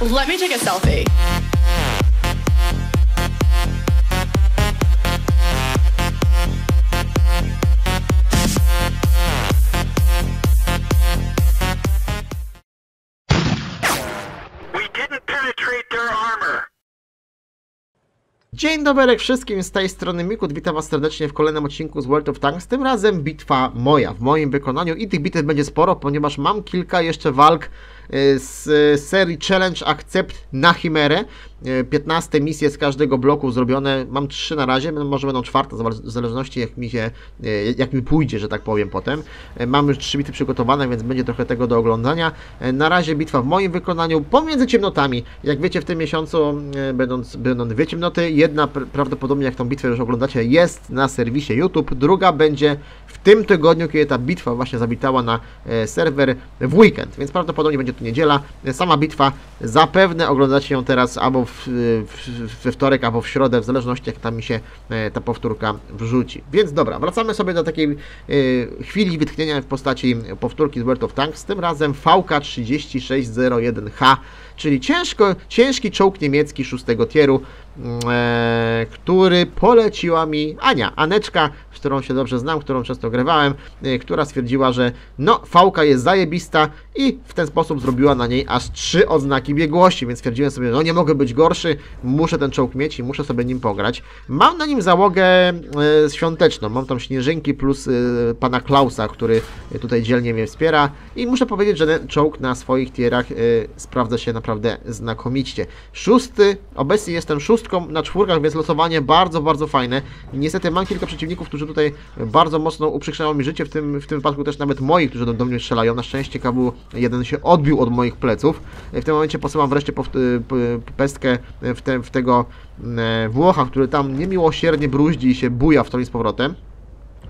Let me take a selfie. We didn't penetrate their armor. Dzień dobry wszystkim, z tej strony Mikut, witam was serdecznie w kolejnym odcinku z World of Tanks, tym razem bitwa moja, w moim wykonaniu i tych bitew będzie sporo, ponieważ mam kilka jeszcze walk z y, serii Challenge Accept na Chimerę, Y, 15 misje z każdego bloku zrobione, mam 3 na razie, będą- może będą czwarte, w zależności jak mi się, y, jak mi pójdzie, że tak powiem potem. Y, Mam już 3 bity przygotowane, więc będzie trochę tego do oglądania. Y, Na razie bitwa w moim wykonaniu, pomiędzy ciemnotami, jak wiecie w tym miesiącu, y, będąc, będą dwie ciemnoty, jedna pr- prawdopodobnie jak tą bitwę już oglądacie jest na serwisie YouTube, druga będzie w tym tygodniu, kiedy ta bitwa właśnie zawitała na serwer w weekend, więc prawdopodobnie będzie to niedziela. Sama bitwa zapewne oglądacie ją teraz albo w, we wtorek, albo w środę, w zależności jak tam mi się e, ta powtórka wrzuci. Więc dobra, wracamy sobie do takiej e, chwili wytchnienia w postaci powtórki z World of Tanks, tym razem VK3601H, czyli ciężko, ciężki czołg niemiecki szóstego tieru, który poleciła mi Ania, Aneczka, z którą się dobrze znam, którą często grywałem, e, która stwierdziła, że no, fałka jest zajebista i w ten sposób zrobiła na niej aż trzy odznaki biegłości, więc stwierdziłem sobie, no nie mogę być gorszy, muszę ten czołg mieć i muszę sobie nim pograć. Mam na nim załogę e, świąteczną, mam tam śnieżynki plus e, pana Klausa, który tutaj dzielnie mnie wspiera i muszę powiedzieć, że ten czołg na swoich tierach e, sprawdza się naprawdę znakomicie. Szósty, obecnie jestem szóstką na czwórkach, więc losowanie bardzo, bardzo fajne. Niestety mam kilka przeciwników, którzy tutaj bardzo mocno uprzykrzają mi życie, w tym, w tym wypadku też nawet moi, którzy do, do mnie strzelają. Na szczęście KW-1 się odbił od moich pleców. W tym momencie posyłam wreszcie y, pestkę w, te, w tego e, Włocha, który tam niemiłosiernie bruździ i się buja w to i z powrotem.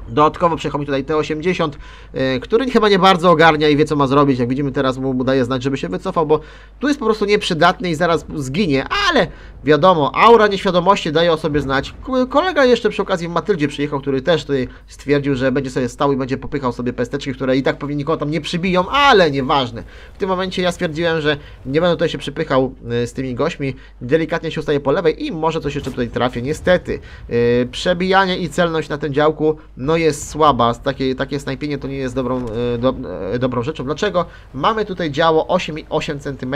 Dodatkowo przyjechał mi tutaj T80, e, który chyba nie bardzo ogarnia i wie co ma zrobić. Jak widzimy teraz mu, daje znać, żeby się wycofał, bo tu jest po prostu nieprzydatny i zaraz zginie, ale wiadomo, aura nieświadomości daje o sobie znać. Kolega jeszcze przy okazji w Matyldzie przyjechał, który też tutaj stwierdził, że będzie sobie stał i będzie popychał sobie pesteczki, które i tak pewnie nikogo tam nie przybiją, ale nieważne. W tym momencie ja stwierdziłem, że nie będę tutaj się przypychał e, z tymi gośćmi, delikatnie się ustaję po lewej i może coś jeszcze tutaj trafię. Niestety, e, przebijanie i celność na tym działku, no jest słaba. Takie, takie snajpienie to nie jest dobrą, e, do, e, dobrą rzeczą. Dlaczego? Mamy tutaj działo 8,8 cm,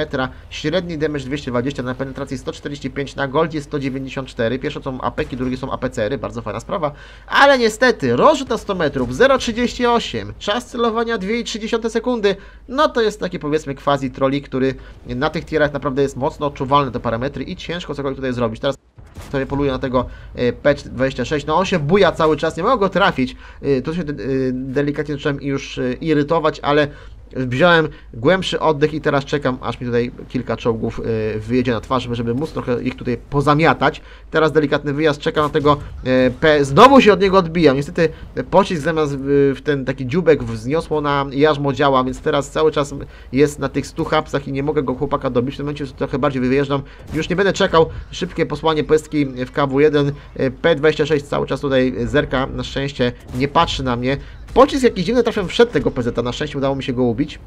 średni damage 220 na penetracji 145, na goldzie 194. Pierwsze są apeki, drugie są APCR-y, bardzo fajna sprawa. Ale niestety, rozrzut na 100 metrów 0,38, czas celowania 2,3 sekundy. No to jest taki powiedzmy quasi troli, który na tych tierach naprawdę jest mocno odczuwalny te parametry i ciężko cokolwiek tutaj zrobić. Teraz sobie poluję na tego e, P26, no on się buja cały czas, nie mogę go trafić, E, tu się e, delikatnie zacząłem już irytować, ale wziąłem głębszy oddech i teraz czekam, aż mi tutaj kilka czołgów e, wyjedzie na twarz, żeby móc trochę ich tutaj pozamiatać. Teraz delikatny wyjazd, czekam na tego e, P, znowu się od niego odbijam, niestety pocisk zamiast w, ten taki dziubek wzniosło na jarzmo działa, więc teraz cały czas jest na tych 100 hapsach i nie mogę go chłopaka dobić, w tym momencie trochę bardziej wyjeżdżam, już nie będę czekał, szybkie posłanie pestki w KW1, e, P26 cały czas tutaj zerka, na szczęście nie patrzy na mnie, pocisk jakiś dziwny trafiam wszedł tego PZ, na szczęście udało mi się go ubić,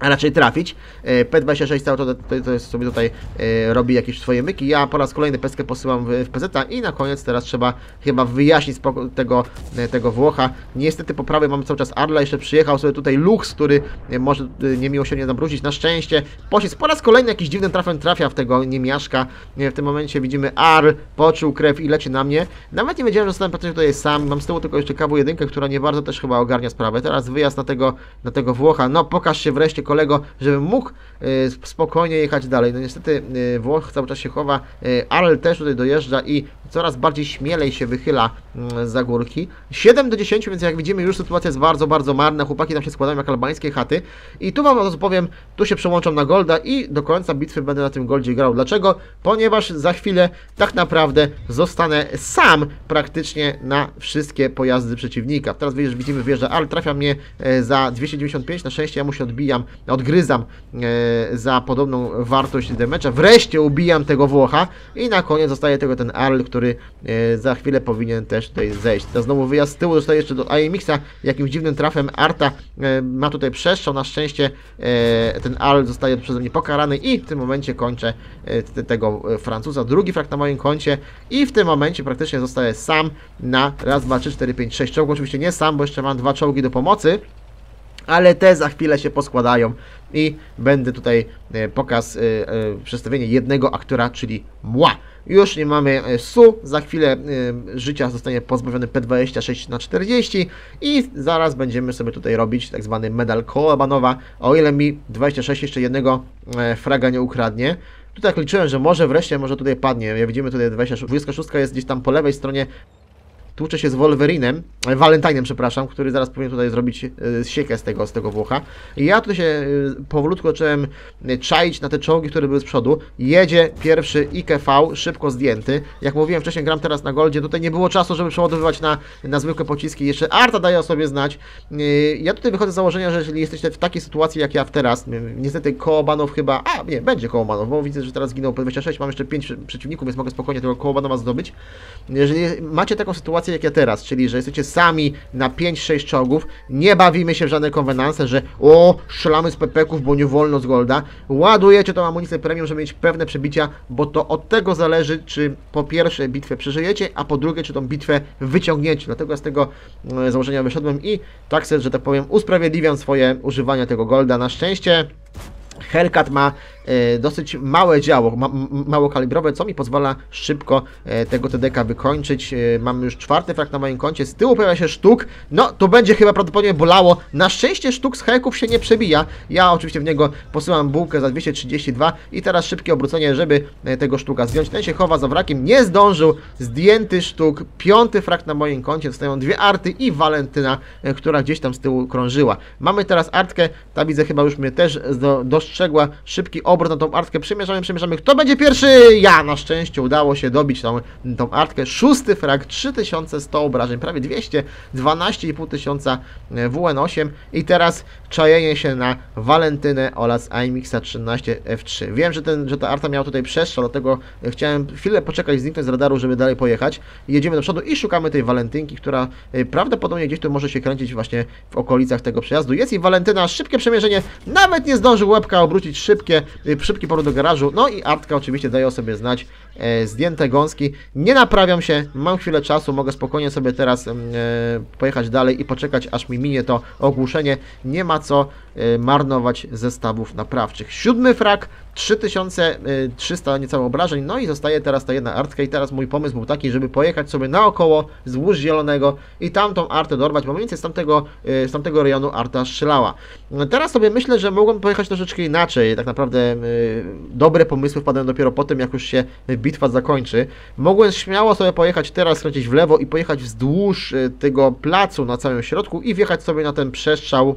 a raczej trafić. E, P26 cały to, to sobie tutaj e, robi jakieś swoje myki. Ja po raz kolejny peskę posyłam w, PZ i na koniec teraz trzeba chyba wyjaśnić tego, e, tego Włocha. Niestety po prawej mamy cały czas Arla, jeszcze przyjechał sobie tutaj Lux, który może niemiłosiernie nabrudzić. Na szczęście pocisk po raz kolejny jakiś dziwnym trafem trafia w tego niemiaszka. W tym momencie widzimy Ar, poczuł krew i leci na mnie. Nawet nie wiedziałem, że zostałem praktycznie tutaj sam. Mam z tyłu tylko jeszcze KW1, która nie bardzo też chyba ogarnia sprawę. Teraz wyjazd na tego, na tego Włocha. No pokaż się wreszcie kolego, żebym mógł e, spokojnie jechać dalej. No niestety e, Włoch cały czas się chowa, e, Arl też tutaj dojeżdża i coraz bardziej śmielej się wychyla za górki. 7 do 10, więc jak widzimy już sytuacja jest bardzo, bardzo marna. Chłopaki tam się składają jak albańskie chaty. I tu wam razu powiem, tu się przełączam na Golda i do końca bitwy będę na tym Goldzie grał. Dlaczego? Ponieważ za chwilę tak naprawdę zostanę sam praktycznie na wszystkie pojazdy przeciwnika. Teraz widzimy, wjeżdża, ale trafia mnie e, za 295, na szczęście ja mu się odbijam, odgryzam e, za podobną wartość damage'a. Wreszcie ubijam tego Włocha i na koniec zostaje tego ten Arl, który e, za chwilę powinien też tutaj zejść. Teraz znowu wyjazd z tyłu, zostaje jeszcze do IMX-a, jakimś dziwnym trafem Arta e, ma tutaj przestrzał, na szczęście e, ten Al zostaje przeze mnie pokarany i w tym momencie kończę e, te- tego Francuza, drugi frak na moim koncie i w tym momencie praktycznie zostaję sam na raz, dwa, trzy, cztery, pięć, sześć czołgów, oczywiście nie sam, bo jeszcze mam dwa czołgi do pomocy, ale te za chwilę się poskładają i będę tutaj pokaz, przedstawienie jednego aktora, czyli mła. Już nie mamy e, SU, za chwilę e, życia zostanie pozbawiony P26 na 40 i zaraz będziemy sobie tutaj robić tak zwany medal Kołabanowa, o ile mi 26 jeszcze jednego e, fraga nie ukradnie. Tutaj tak liczyłem, że może wreszcie, może tutaj padnie. Jak widzimy tutaj 26, 26 jest gdzieś tam po lewej stronie tłucze się z Wolverinem, e, Valentinem, przepraszam, który zaraz powinien tutaj zrobić e, siekę z tego, z tego Włocha. I ja tu się e, powolutku zacząłem czaić na te czołgi, które były z przodu. Jedzie pierwszy IKV, szybko zdjęty. Jak mówiłem wcześniej, gram teraz na Goldzie, tutaj nie było czasu, żeby przeładowywać na, na zwykłe pociski. Jeszcze Arta daje o sobie znać. Ja tutaj wychodzę z założenia, że jeżeli jesteście w takiej sytuacji jak ja w teraz, niestety Kołobanow chyba, a nie, będzie Kołobanow, bo widzę, że teraz zginął P26, mam jeszcze 5 przeciwników, więc mogę spokojnie tego Kołobanowa zdobyć. Jeżeli macie taką sytuację jak ja teraz, czyli że jesteście sami na 5-6 czołgów, nie bawimy się w żadne konwenanse, że o, strzelamy z pepeków, bo nie wolno z golda, ładujecie tą amunicję premium, żeby mieć pewne przebicia, bo to od tego zależy, czy po pierwsze bitwę przeżyjecie, a po drugie, czy tą bitwę wyciągniecie. Dlatego ja z tego e, założenia wyszedłem i tak sobie, że tak powiem, usprawiedliwiam swoje używanie tego golda. Na szczęście Hellcat ma e, dosyć małe działo, ma, m- małokalibrowe, co mi pozwala szybko e, tego TDK wykończyć. E, mam już czwarty frak na moim koncie, z tyłu pojawia się sztuk, no to będzie chyba prawdopodobnie bolało. Na szczęście sztuk z Hellków się nie przebija. Ja oczywiście w niego posyłam bułkę za 232 i teraz szybkie obrócenie, żeby tego sztuka zdjąć. Ten się chowa za wrakiem, nie zdążył, zdjęty sztuk, piąty frak na moim koncie, dostają dwie arty i Walentyna, która gdzieś tam z tyłu krążyła. Mamy teraz artkę, ta widzę chyba już mnie też do, dostrzegła, szybki obrót na tą artkę, przymierzamy, przymierzamy, kto będzie pierwszy? Ja, na szczęście udało się dobić tą, tą artkę, szósty frag, 3100 obrażeń, prawie 200, 12,5 tysiąca e, WN8 i teraz czajenie się na Walentynę oraz IMX 13 F3. Wiem, że, ten, że ta arta miała tutaj przestrzał, dlatego e, chciałem chwilę poczekać, zniknąć z radaru, żeby dalej pojechać. Jedziemy do przodu i szukamy tej Walentynki, która e, prawdopodobnie gdzieś tu może się kręcić właśnie w okolicach tego przejazdu. Jest i Walentyna, szybkie przemierzenie, nawet nie zdążył łebka obrócić, szybkie, y, szybki powrót do garażu. No i Artka oczywiście daje o sobie znać, zdjęte gąski. Nie naprawiam się, mam chwilę czasu, mogę spokojnie sobie teraz e, pojechać dalej i poczekać, aż mi minie to ogłuszenie. Nie ma co e, marnować zestawów naprawczych. Siódmy frak, 3300 niecałe obrażeń, no i zostaje teraz ta jedna artka i teraz mój pomysł był taki, żeby pojechać sobie naokoło wzdłuż zielonego i tamtą artę dorwać, bo mniej więcej z tamtego, z tamtego rejonu arta strzelała. Teraz sobie myślę, że mogłem pojechać troszeczkę inaczej, tak naprawdę dobre pomysły wpadają dopiero po tym, jak już się bitwa zakończy. Mogłem śmiało sobie pojechać teraz, skręcić w lewo i pojechać wzdłuż y, tego placu na całym środku i wjechać sobie na ten przestrzał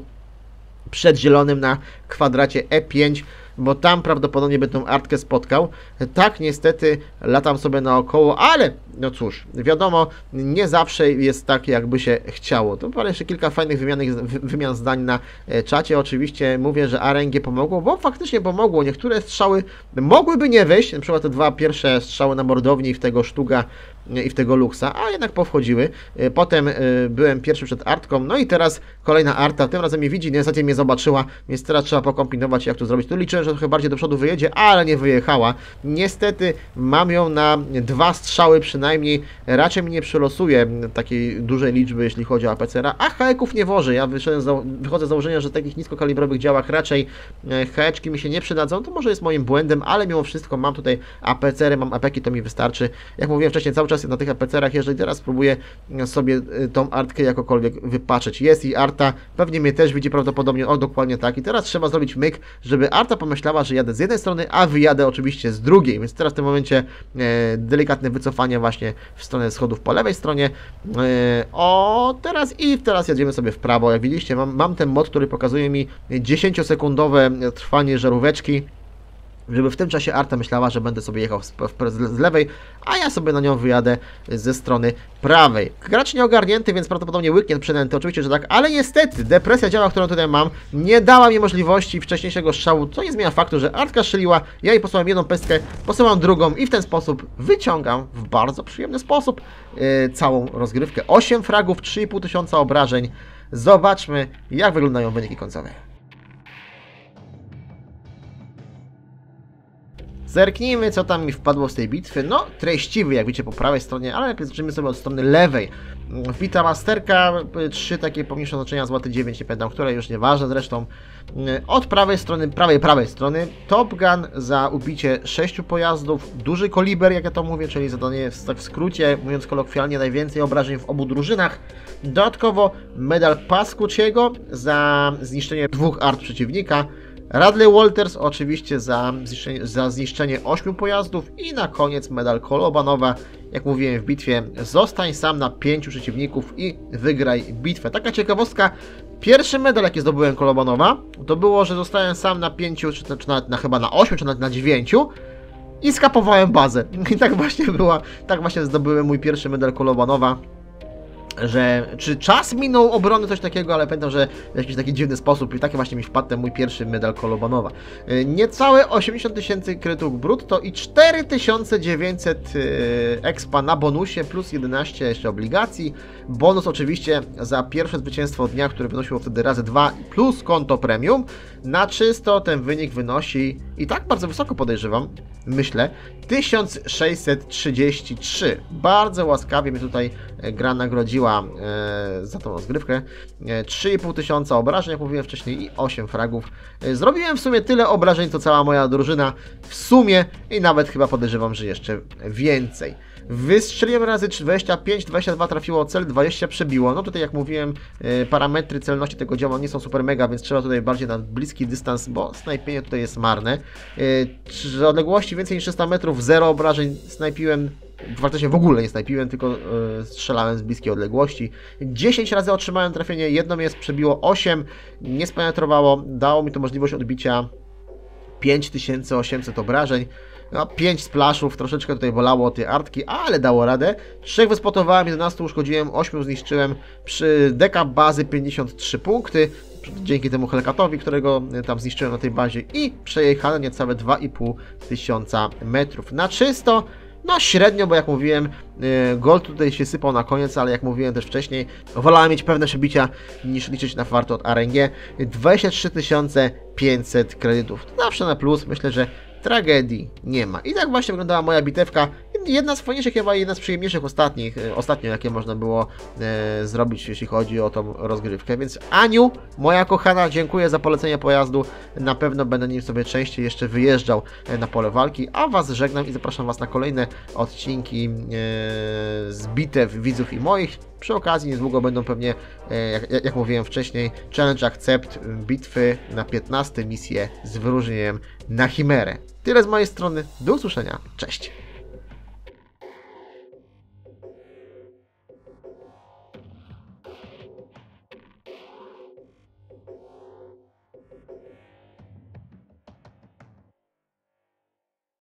przed zielonym na kwadracie E5, bo tam prawdopodobnie będę artkę spotkał. Tak, niestety latam sobie naokoło, ale no cóż, wiadomo, nie zawsze jest tak, jakby się chciało. To parę jeszcze kilka fajnych wymianych, wy- wymian zdań na e, czacie. Oczywiście mówię, że RNG pomogło, bo faktycznie pomogło. Niektóre strzały mogłyby nie wyjść, na przykład te dwa pierwsze strzały na mordowni w tego sztuga i w tego luksa, a jednak powchodziły. E, Potem e, byłem pierwszy przed artką, no i teraz kolejna arta, tym razem mnie widzi, niestety mnie zobaczyła, więc teraz trzeba pokombinować jak to zrobić. Tu liczyłem, że trochę bardziej do przodu wyjedzie, ale nie wyjechała. Niestety mam ją na dwa strzały przynajmniej, raczej mi nie przylosuje takiej dużej liczby, jeśli chodzi o APCR-a, a haeków nie wożę. Ja wychodzę z założenia, że w takich niskokalibrowych działach raczej e, haeczki mi się nie przydadzą, to może jest moim błędem, ale mimo wszystko mam tutaj APCR-y, mam apeki, to mi wystarczy. Jak mówiłem wcześniej, cały czas na tych APCR-ach, jeżeli teraz spróbuję e, sobie e, tą artkę jakokolwiek wypatrzeć. Jest i arta, pewnie mnie też widzi prawdopodobnie, o dokładnie tak. I teraz trzeba zrobić myk, żeby arta pomyślała, że jadę z jednej strony, a wyjadę oczywiście z drugiej. Więc teraz w tym momencie e, delikatne wycofanie właśnie w stronę schodów po lewej stronie. E, o, teraz i teraz jedziemy sobie w prawo. Jak widzieliście, mam, mam ten mod, który pokazuje mi 10-sekundowe trwanie żaróweczki. Żeby w tym czasie Arta myślała, że będę sobie jechał z, lewej, a ja sobie na nią wyjadę ze strony prawej. Gracz nieogarnięty, więc prawdopodobnie łyknięt przynęty, oczywiście, że tak, ale niestety depresja działa, którą tutaj mam, nie dała mi możliwości wcześniejszego strzału, co nie zmienia faktu, że Artka strzeliła, ja jej posyłam jedną pestkę, posyłam drugą i w ten sposób wyciągam w bardzo przyjemny sposób yy, całą rozgrywkę. 8 fragów, 3,5 tysiąca obrażeń. Zobaczmy, jak wyglądają wyniki końcowe. Zerknijmy, co tam mi wpadło z tej bitwy. No, treściwy, jak widzicie, po prawej stronie, ale najpierw zaczniemy sobie od strony lewej. Wita Masterka, trzy takie pomniejsze oznaczenia, złoty 9, nie pamiętam, które, już nieważne zresztą. Od prawej strony, prawej, prawej strony, Top Gun za ubicie sześciu pojazdów, duży koliber, jak ja to mówię, czyli zadanie tak w skrócie, mówiąc kolokwialnie, najwięcej obrażeń w obu drużynach. Dodatkowo medal Pascuciego za zniszczenie dwóch art przeciwnika. Radley Walters oczywiście za zniszczenie, za zniszczenie 8 pojazdów i na koniec medal Kolobanowa. Jak mówiłem w bitwie, zostań sam na 5 przeciwników i wygraj bitwę. Taka ciekawostka, pierwszy medal jaki zdobyłem Kolobanowa, to było, że zostałem sam na 5, czy, czy nawet na, chyba na 8, czy nawet na 9 i skapowałem bazę. I tak właśnie była, tak właśnie zdobyłem mój pierwszy medal Kolobanowa że czy czas minął obrony, coś takiego, ale pamiętam, że w jakiś taki dziwny sposób i taki właśnie mi wpadł ten mój pierwszy medal Kolobanowa. Y, Niecałe 80 tysięcy kredytów brutto i 4900 y, expa na bonusie, plus 11 jeszcze obligacji. Bonus oczywiście za pierwsze zwycięstwo dnia, które wynosiło wtedy razy 2 plus konto premium. Na czysto ten wynik wynosi i tak bardzo wysoko podejrzewam, myślę, 1633. Bardzo łaskawie mi tutaj e, gra nagrodziła e, za tą rozgrywkę. E, 3,5 tysiąca obrażeń, jak mówiłem wcześniej, i 8 fragów. E, zrobiłem w sumie tyle obrażeń, co cała moja drużyna w sumie i nawet chyba podejrzewam, że jeszcze więcej. Wystrzeliłem razy 25, 22 trafiło cel, 20 przebiło. No tutaj jak mówiłem, e, parametry celności tego działa nie są super mega, więc trzeba tutaj bardziej na bliski dystans, bo snajpienie tutaj jest marne. E, Z odległości więcej niż 300 metrów, 0 obrażeń snajpiłem Faktycznie w ogóle nie snajpiłem, tylko e, strzelałem z bliskiej odległości. 10 razy otrzymałem trafienie, jedno mnie przebiło, 8 nie spenetrowało, dało mi to możliwość odbicia 5800 obrażeń. No, 5 splaszów, troszeczkę tutaj bolało te artki, ale dało radę. 3 wyspotowałem, 11 uszkodziłem, 8 zniszczyłem. Przy deka bazy 53 punkty, dzięki temu Helkatowi, którego tam zniszczyłem na tej bazie i przejechane niecałe 2,5 tysiąca metrów. Na czysto no średnio, bo jak mówiłem, y, gold tutaj się sypał na koniec, ale jak mówiłem też wcześniej, wolałem mieć pewne przebicia niż liczyć na farto od RNG. 23 500 kredytów. To zawsze na plus, myślę, że tragedii nie ma. I tak właśnie wyglądała moja bitewka. Jedna z fajniejszych, chyba jedna z przyjemniejszych ostatnich, y, ostatnio jakie można było e, zrobić, jeśli chodzi o tą rozgrywkę. Więc Aniu, moja kochana, dziękuję za polecenie pojazdu. Na pewno będę nim sobie częściej jeszcze wyjeżdżał e, na pole walki, a Was żegnam i zapraszam Was na kolejne odcinki e, z bitew widzów i moich. Przy okazji niedługo będą pewnie, e, jak, jak mówiłem wcześniej, Challenge Accept, bitwy na 15 misje z wyróżnieniem na Chimerę. Tyle z mojej strony, do usłyszenia, cześć!